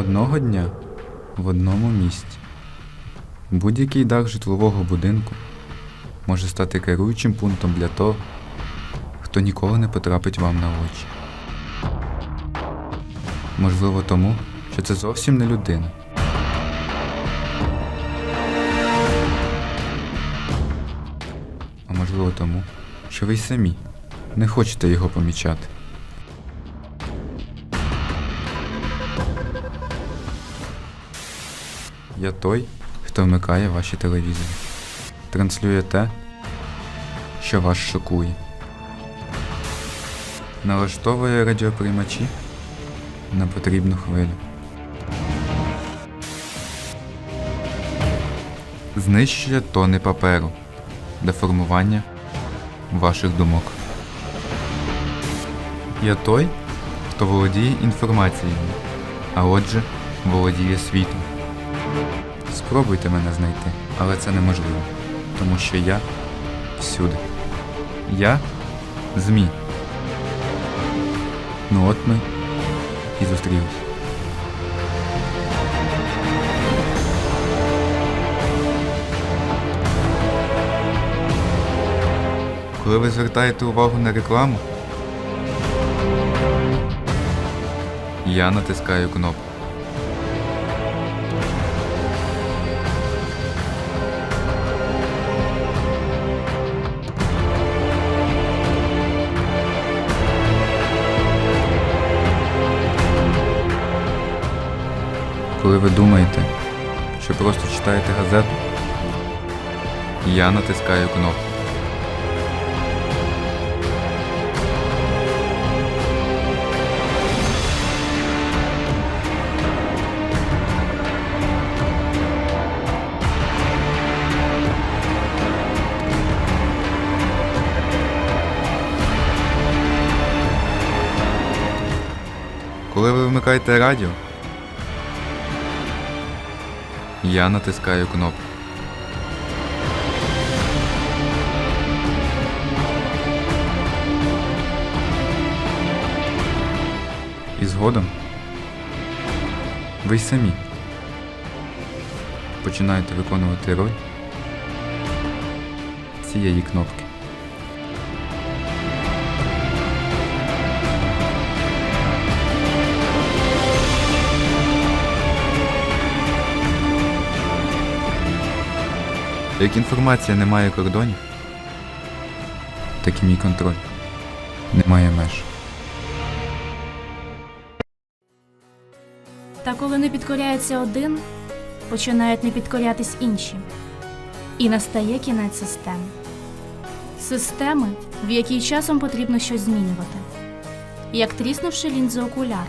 Одного дня в одному місці будь-який дах житлового будинку може стати керуючим пунктом для того, хто ніколи не потрапить вам на очі. Можливо, тому, що це зовсім не людина. А можливо тому, що ви й самі не хочете його помічати. Я той, хто вмикає ваші телевізори. Транслює те, що вас шокує. Налаштовує радіоприймачі на потрібну хвилю. Знищує тони паперу для формування ваших думок. Я той, хто володіє інформацією, а отже, володіє світом. Спробуйте мене знайти, але це неможливо, тому що я всюди. Я ЗМІ. Ну от ми і зустрілись. Коли ви звертаєте увагу на рекламу, я натискаю кнопку. Коли ви думаєте, що просто читаєте газету, я натискаю кнопку. Коли ви вмикаєте радіо, я натискаю кнопку. І згодом ви самі починаєте виконувати роль цієї кнопки. Як інформація не має кордонів, так і мій контроль не має меж. Та коли не підкоряється один, починають не підкорятись інші. І настає кінець системи. Системи, в якій часом потрібно щось змінювати. Як тріснувши лінзи окуляр,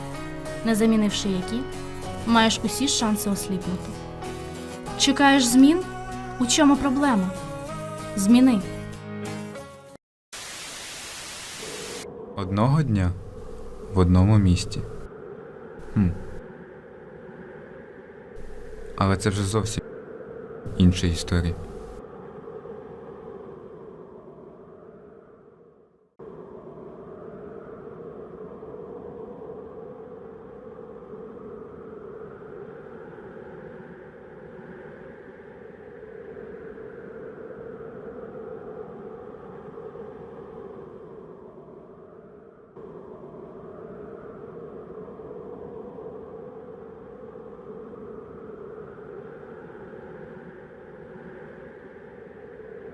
не замінивши які, маєш усі шанси осліпнути. Чекаєш змін? У чому проблема? Зміни. Одного дня в одному місті. Хм. Але це вже зовсім інша історія.